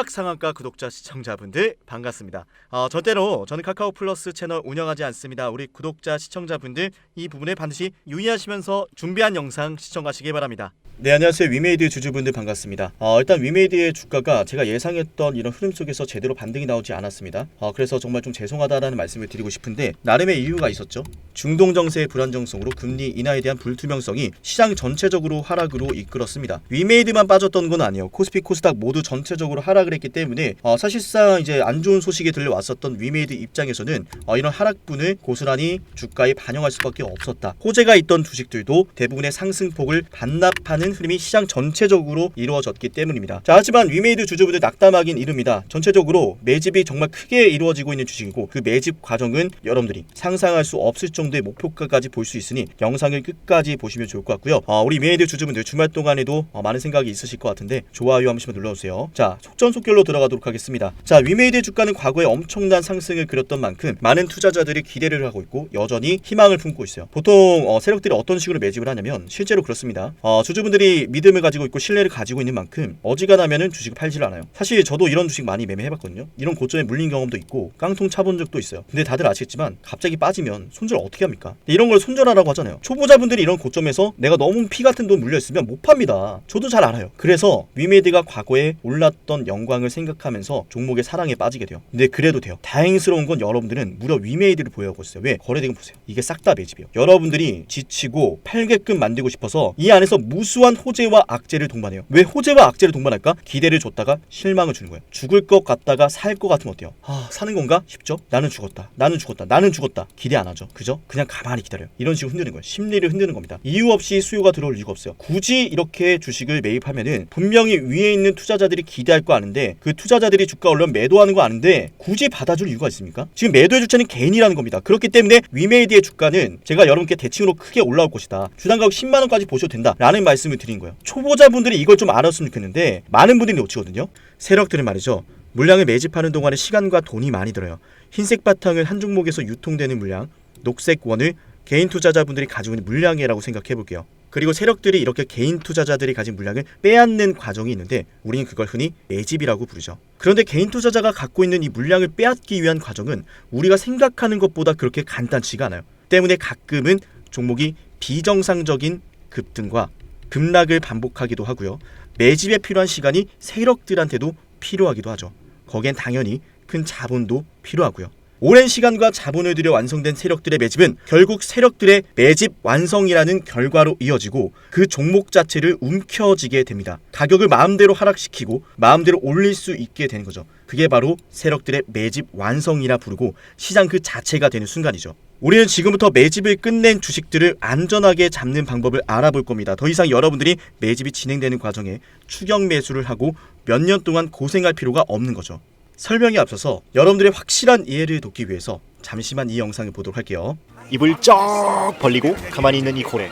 최악 상한가 구독자 시청자분들 반갑습니다. 어, 절대로 저는 카카오 플러스 채널 운영하지 않습니다. 우리 구독자 시청자분들 이 부분에 반드시 유의하시면서 준비한 영상 시청하시기 바랍니다. 네 안녕하세요 위메이드 주주분들 반갑습니다. 어, 일단 위메이드의 주가가 제가 예상했던 이런 흐름 속에서 제대로 반등이 나오지 않았습니다. 어, 그래서 정말 좀 죄송하다라는 말씀을 드리고 싶은데 나름의 이유가 있었죠. 중동 정세의 불안정성으로 금리 인하에 대한 불투명성이 시장 전체적으로 하락으로 이끌었습니다. 위메이드만 빠졌던 건 아니에요. 코스피 코스닥 모두 전체적으로 하락을 했기 때문에 어, 사실상 이제 안 좋은 소식이 들려왔었던 위메이드 입장에서는 어, 이런 하락분을 고스란히 주가에 반영할 수밖에 없었다. 호재가 있던 주식들도 대부분의 상승폭을 반납하는 흐름이 시장 전체적으로 이루어졌기 때문입니다. 자, 하지만 위메이드 주주분들 낙담하긴 이릅니다. 전체적으로 매집이 정말 크게 이루어지고 있는 주식이고 그 매집 과정은 여러분들이 상상할 수 없을 정도의 목표가까지 볼 수 있으니 영상을 끝까지 보시면 좋을 것 같고요. 어, 우리 위메이드 주주분들 주말 동안에도 어, 많은 생각이 있으실 것 같은데 좋아요 한 번씩만 눌러주세요. 자, 속전속결로 들어가도록 하겠습니다. 자, 위메이드 주가는 과거에 엄청난 상승을 그렸던 만큼 많은 투자자들이 기대를 하고 있고 여전히 희망을 품고 있어요. 보통 어, 세력들이 어떤 식으로 매집을 하냐면 실제로 그렇습니다. 어, 주주분 들이 믿음을 가지고 있고 신뢰를 가지고 있는 만큼 어지간하면은 주식을 팔질 않아요. 사실 저도 이런 주식 많이 매매해봤거든요. 이런 고점에 물린 경험도 있고 깡통 차본 적도 있어요. 근데 다들 아시겠지만 갑자기 빠지면 손절 어떻게 합니까? 이런 걸 손절하라고 하잖아요. 초보자분들이 이런 고점에서 내가 너무 피 같은 돈 물려 있으면 못 팝니다. 저도 잘 알아요. 그래서 위메드가 과거에 올랐던 영광을 생각하면서 종목의 사랑에 빠지게 돼요. 근데 그래도 돼요. 다행스러운 건 여러분들은 무려 위메이드를 보유하고 있어요. 왜? 거래대금 보세요. 이게 싹 다 매집이에요. 여러분들이 지치고 팔게끔 만들고 싶어서 이 안에서 무수 한 호재와 악재를 동반해요. 왜 호재와 악재를 동반할까? 기대를 줬다가 실망을 주는 거예요. 죽을 것 같다가 살 것 같으면 어때요? 아, 사는 건가? 쉽죠? 나는 죽었다. 나는 죽었다. 나는 죽었다. 기대 안 하죠. 그죠? 그냥 가만히 기다려요. 이런 식으로 흔드는 거예요. 심리를 흔드는 겁니다. 이유 없이 수요가 들어올 이유가 없어요. 굳이 이렇게 주식을 매입하면은 분명히 위에 있는 투자자들이 기대할 거 아는데 그 투자자들이 주가 올라면 매도하는 거 아는데 굳이 받아줄 이유가 있습니까? 지금 매도의 주체는 개인이라는 겁니다. 그렇기 때문에 위메이드의 주가는 제가 여러분께 대칭으로 크게 올라올 것이다. 주당 가격 10만 원까지 보셔도 된다라는 말씀 을 드린 거예요. 초보자분들이 이걸 좀 알았으면 좋겠는데 많은 분들이 놓치거든요. 세력들은 말이죠. 물량을 매집하는 동안에 시간과 돈이 많이 들어요. 흰색 바탕을 한 종목에서 유통되는 물량, 녹색 원을 개인 투자자분들이 가지고 있는 물량이라고 생각해 볼게요. 그리고 세력들이 이렇게 개인 투자자들이 가진 물량을 빼앗는 과정이 있는데 우리는 그걸 흔히 매집이라고 부르죠. 그런데 개인 투자자가 갖고 있는 이 물량을 빼앗기 위한 과정은 우리가 생각하는 것보다 그렇게 간단치가 않아요. 때문에 가끔은 종목이 비정상적인 급등과 급락을 반복하기도 하고요. 매집에 필요한 시간이 세력들한테도 필요하기도 하죠. 거기엔 당연히 큰 자본도 필요하고요. 오랜 시간과 자본을 들여 완성된 세력들의 매집은 결국 세력들의 매집 완성이라는 결과로 이어지고 그 종목 자체를 움켜쥐게 됩니다. 가격을 마음대로 하락시키고 마음대로 올릴 수 있게 되는 거죠. 그게 바로 세력들의 매집 완성이라 부르고 시장 그 자체가 되는 순간이죠. 우리는 지금부터 매집을 끝낸 주식들을 안전하게 잡는 방법을 알아볼 겁니다. 더 이상 여러분들이 매집이 진행되는 과정에 추격 매수를 하고 몇 년 동안 고생할 필요가 없는 거죠. 설명에 앞서서 여러분들의 확실한 이해를 돕기 위해서 잠시만 이 영상을 보도록 할게요. 입을 쩍 벌리고 가만히 있는 이 고래.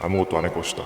아무것도 안 할 것이다.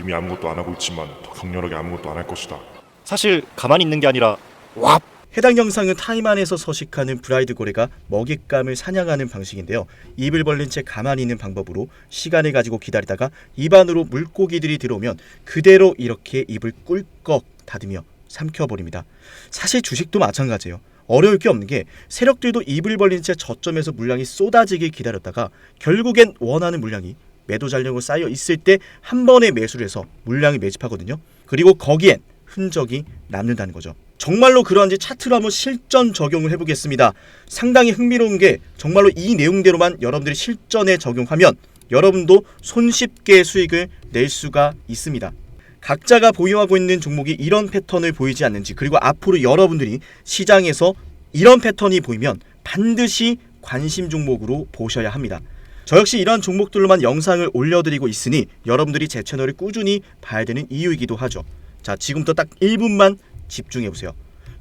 이미 아무것도 안 하고 있지만 더 강렬하게 아무것도 안 할 것이다. 사실 가만히 있는 게 아니라 왑 해당 영상은 타임 안에서 서식하는 브라이드 고래가 먹잇감을 사냥하는 방식인데요. 입을 벌린 채 가만히 있는 방법으로 시간을 가지고 기다리다가 입 안으로 물고기들이 들어오면 그대로 이렇게 입을 꿀꺽 닫으며 삼켜버립니다. 사실 주식도 마찬가지예요. 어려울 게 없는 게 세력들도 입을 벌린 채 저점에서 물량이 쏟아지길 기다렸다가 결국엔 원하는 물량이 매도 잔량으로 쌓여 있을 때 한 번에 매수를 해서 물량을 매집하거든요. 그리고 거기엔 흔적이 남는다는 거죠. 정말로 그러한지 차트로 한번 실전 적용을 해보겠습니다. 상당히 흥미로운 게 정말로 이 내용대로만 여러분들이 실전에 적용하면 여러분도 손쉽게 수익을 낼 수가 있습니다. 각자가 보유하고 있는 종목이 이런 패턴을 보이지 않는지 그리고 앞으로 여러분들이 시장에서 이런 패턴이 보이면 반드시 관심 종목으로 보셔야 합니다. 저 역시 이러한 종목들로만 영상을 올려드리고 있으니 여러분들이 제 채널을 꾸준히 봐야 되는 이유이기도 하죠. 자, 지금부터 딱 1분만 집중해 보세요.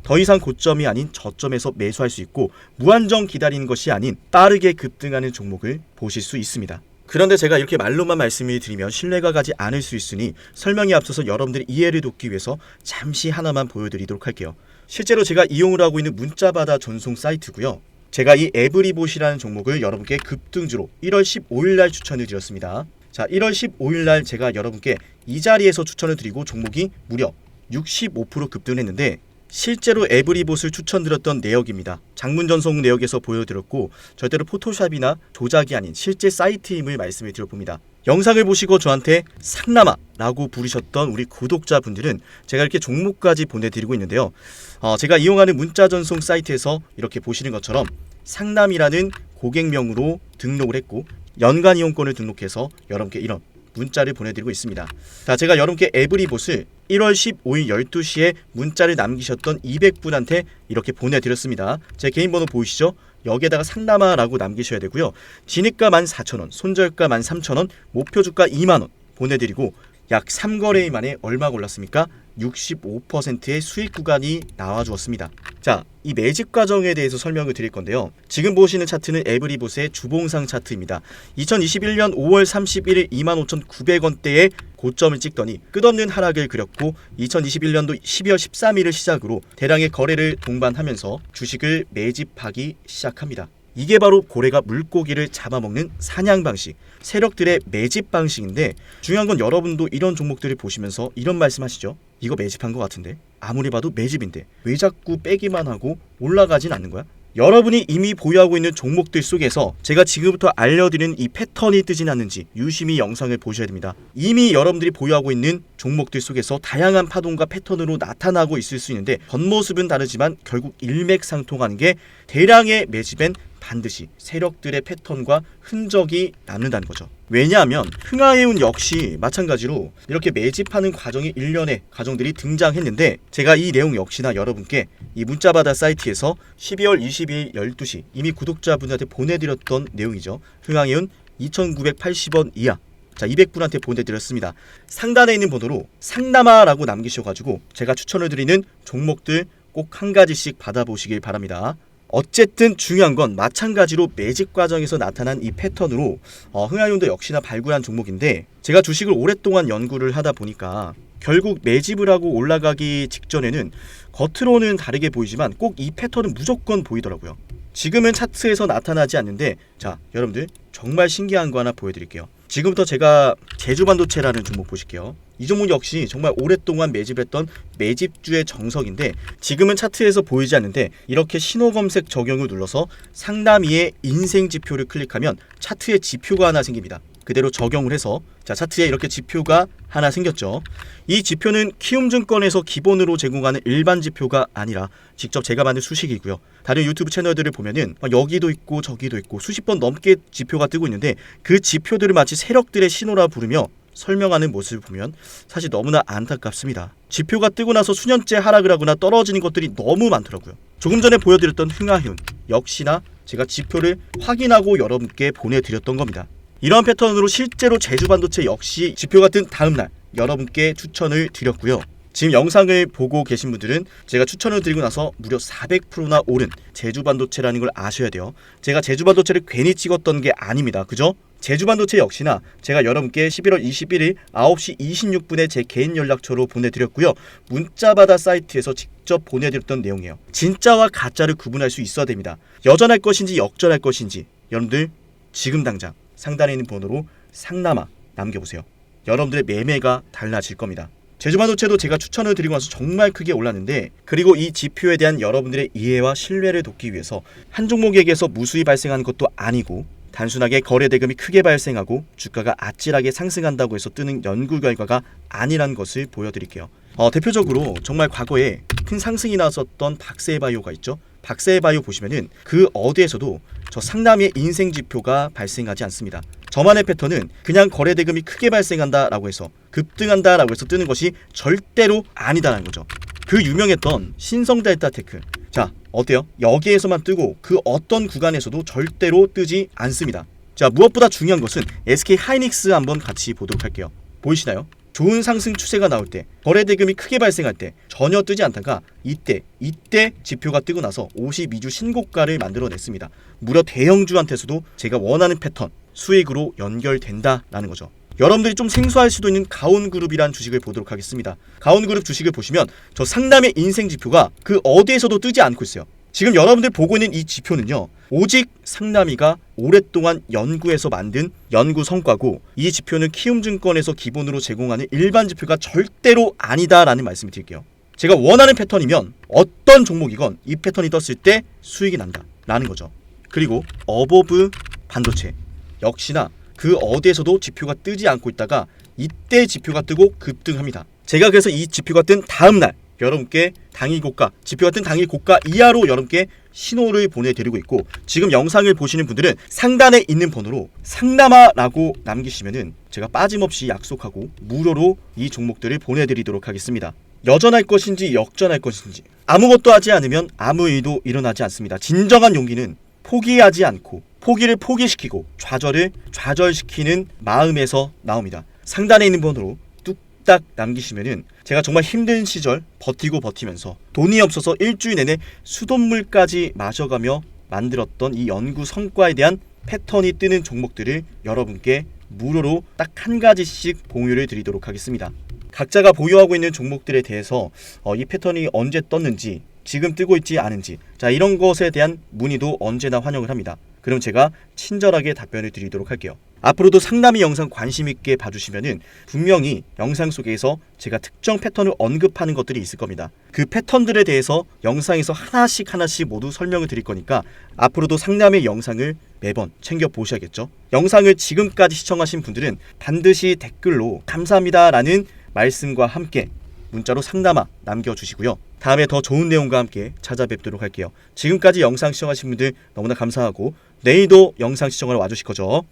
더 이상 고점이 아닌 저점에서 매수할 수 있고 무한정 기다리는 것이 아닌 빠르게 급등하는 종목을 보실 수 있습니다. 그런데 제가 이렇게 말로만 말씀을 드리면 신뢰가 가지 않을 수 있으니 설명에 앞서서 여러분들의 이해를 돕기 위해서 잠시 하나만 보여드리도록 할게요. 실제로 제가 이용을 하고 있는 문자바다 전송 사이트고요. 제가 이 에브리봇이라는 종목을 여러분께 급등주로 1월 15일 날 추천을 드렸습니다. 자, 1월 15일 날 제가 여러분께 이 자리에서 추천을 드리고 종목이 무려 65% 급등했는데 실제로 에브리봇을 추천드렸던 내역입니다. 장문 전송 내역에서 보여드렸고 절대로 포토샵이나 조작이 아닌 실제 사이트임을 말씀을 드려봅니다. 영상을 보시고 저한테 상남아라고 부르셨던 우리 구독자분들은 제가 이렇게 종목까지 보내드리고 있는데요. 어, 제가 이용하는 문자 전송 사이트에서 이렇게 보시는 것처럼 상남이라는 고객명으로 등록을 했고 연간 이용권을 등록해서 여러분께 이런 문자를 보내드리고 있습니다. 자, 제가 여러분께 에브리봇을 1월 15일 12시에 문자를 남기셨던 200분한테 이렇게 보내드렸습니다. 제 개인 번호 보이시죠? 여기에다가 상남아라고 남기셔야 되고요. 진입가 14,000원, 손절가 13,000원, 목표 주가 2만원 보내드리고 약 3거래일 만에 얼마 올랐습니까? 65%의 수익 구간이 나와주었습니다. 자, 이 매집 과정에 대해서 설명을 드릴 건데요. 지금 보시는 차트는 에브리봇의 주봉상 차트입니다. 2021년 5월 31일 25,900원대에 고점을 찍더니 끝없는 하락을 그렸고 2021년도 12월 13일을 시작으로 대량의 거래를 동반하면서 주식을 매집하기 시작합니다. 이게 바로 고래가 물고기를 잡아먹는 사냥 방식, 세력들의 매집 방식인데 중요한 건 여러분도 이런 종목들을 보시면서 이런 말씀하시죠. 이거 매집한 것 같은데 아무리 봐도 매집인데 왜 자꾸 빼기만 하고 올라가진 않는 거야? 여러분이 이미 보유하고 있는 종목들 속에서 제가 지금부터 알려드리는 이 패턴이 뜨진 않는지 유심히 영상을 보셔야 됩니다. 이미 여러분들이 보유하고 있는 종목들 속에서 다양한 파동과 패턴으로 나타나고 있을 수 있는데 겉모습은 다르지만 결국 일맥상통하는 게 대량의 매집엔 반드시 세력들의 패턴과 흔적이 남는다는 거죠. 왜냐하면 흥하해운 역시 마찬가지로 이렇게 매집하는 과정이 일련의 과정들이 등장했는데 제가 이 내용 역시나 여러분께 이 문자바다 사이트에서 12월 22일 12시 이미 구독자분한테 보내드렸던 내용이죠. 흥하해운 2980원 이하 자 200분한테 보내드렸습니다. 상단에 있는 번호로 상남아라고 남기셔가지고 제가 추천을 드리는 종목들 꼭 한 가지씩 받아보시길 바랍니다. 어쨌든 중요한 건 마찬가지로 매집 과정에서 나타난 이 패턴으로 어, 흥하윤도 역시나 발굴한 종목인데 제가 주식을 오랫동안 연구를 하다 보니까 결국 매집을 하고 올라가기 직전에는 겉으로는 다르게 보이지만 꼭 이 패턴은 무조건 보이더라고요. 지금은 차트에서 나타나지 않는데 자 여러분들 정말 신기한 거 하나 보여드릴게요. 지금부터 제가 제주반도체라는 종목 보실게요. 이 종목 역시 정말 오랫동안 매집했던 매집주의 정석인데 지금은 차트에서 보이지 않는데 이렇게 신호 검색 적용을 눌러서 상담위의 인생 지표를 클릭하면 차트에 지표가 하나 생깁니다. 그대로 적용을 해서 자 차트에 이렇게 지표가 하나 생겼죠. 이 지표는 키움증권에서 기본으로 제공하는 일반 지표가 아니라 직접 제가 만든 수식이고요. 다른 유튜브 채널들을 보면은 막 여기도 있고 저기도 있고 수십 번 넘게 지표가 뜨고 있는데 그 지표들을 마치 세력들의 신호라 부르며 설명하는 모습을 보면 사실 너무나 안타깝습니다. 지표가 뜨고 나서 수년째 하락을 하거나 떨어지는 것들이 너무 많더라고요. 조금 전에 보여드렸던 흥하윤 역시나 제가 지표를 확인하고 여러분께 보내드렸던 겁니다. 이런 패턴으로 실제로 제주 반도체 역시 지표가 뜬 다음날 여러분께 추천을 드렸고요. 지금 영상을 보고 계신 분들은 제가 추천을 드리고 나서 무려 400%나 오른 제주 반도체라는 걸 아셔야 돼요. 제가 제주 반도체를 괜히 찍었던 게 아닙니다. 그죠? 제주반도체 역시나 제가 여러분께 11월 21일 9시 26분에 제 개인 연락처로 보내드렸고요. 문자바다 사이트에서 직접 보내드렸던 내용이에요. 진짜와 가짜를 구분할 수 있어야 됩니다. 여전할 것인지 역전할 것인지 여러분들 지금 당장 상단에 있는 번호로 상남아 남겨보세요. 여러분들의 매매가 달라질 겁니다. 제주반도체도 제가 추천을 드리고 나서 정말 크게 올랐는데 그리고 이 지표에 대한 여러분들의 이해와 신뢰를 돕기 위해서 한 종목에게서 무수히 발생하는 것도 아니고 단순하게 거래 대금이 크게 발생하고 주가가 아찔하게 상승한다고 해서 뜨는 연구 결과가 아니란 것을 보여드릴게요. 어, 대표적으로 정말 과거에 큰 상승이 나왔었던 박세바이오가 있죠. 박세바이오 보시면은 그 어디에서도 저 상남의 인생 지표가 발생하지 않습니다. 저만의 패턴은 그냥 거래 대금이 크게 발생한다라고 해서 급등한다라고 해서 뜨는 것이 절대로 아니다라는 거죠. 그 유명했던 신성델타테크. 자, 어때요? 여기에서만 뜨고 그 어떤 구간에서도 절대로 뜨지 않습니다. 자, 무엇보다 중요한 것은 SK 하이닉스 한번 같이 보도록 할게요. 보이시나요? 좋은 상승 추세가 나올 때, 거래 대금이 크게 발생할 때 전혀 뜨지 않다가 이때, 이때 지표가 뜨고 나서 52주 신고가를 만들어냈습니다. 무려 대형주한테서도 제가 원하는 패턴, 수익으로 연결된다라는 거죠. 여러분들이 좀 생소할 수도 있는 가온그룹이란 주식을 보도록 하겠습니다. 가온그룹 주식을 보시면 저 상담의 인생 지표가 그 어디에서도 뜨지 않고 있어요. 지금 여러분들 보고 있는 이 지표는요. 오직 상남이가 오랫동안 연구해서 만든 연구 성과고 이 지표는 키움증권에서 기본으로 제공하는 일반 지표가 절대로 아니다라는 말씀을 드릴게요. 제가 원하는 패턴이면 어떤 종목이건 이 패턴이 떴을 때 수익이 난다 라는 거죠 그리고 어버브 반도체 역시나 그 어디에서도 지표가 뜨지 않고 있다가 이때 지표가 뜨고 급등합니다 제가 그래서 이 지표가 뜬 다음 날 여러분께 당일 고가 지표가 뜬 당일 고가 이하로 여러분께 신호를 보내드리고 있고 지금 영상을 보시는 분들은 상단에 있는 번호로 상남아라고 남기시면은 제가 빠짐없이 약속하고 무료로 이 종목들을 보내드리도록 하겠습니다. 여전할 것인지 역전할 것인지 아무것도 하지 않으면 아무 일도 일어나지 않습니다. 진정한 용기는 포기하지 않고 포기를 포기시키고 좌절을 좌절시키는 마음에서 나옵니다. 상단에 있는 번호로 뚝딱 남기시면은 제가 정말 힘든 시절 버티고 버티면서 돈이 없어서 일주일 내내 수돗물까지 마셔가며 만들었던 이 연구 성과에 대한 패턴이 뜨는 종목들을 여러분께 무료로 딱 한 가지씩 공유를 드리도록 하겠습니다. 각자가 보유하고 있는 종목들에 대해서 어, 이 패턴이 언제 떴는지 지금 뜨고 있지 않은지 자 이런 것에 대한 문의도 언제나 환영을 합니다. 그럼 제가 친절하게 답변을 드리도록 할게요. 앞으로도 상담이 영상 관심 있게 봐주시면은 분명히 영상 속에서 제가 특정 패턴을 언급하는 것들이 있을 겁니다. 그 패턴들에 대해서 영상에서 하나씩 하나씩 모두 설명을 드릴 거니까 앞으로도 상담의 영상을 매번 챙겨 보셔야겠죠. 영상을 지금까지 시청하신 분들은 반드시 댓글로 감사합니다라는 말씀과 함께 문자로 상담아 남겨주시고요. 다음에 더 좋은 내용과 함께 찾아뵙도록 할게요. 지금까지 영상 시청하신 분들 너무나 감사하고 내일도 영상 시청하러 와주실 거죠.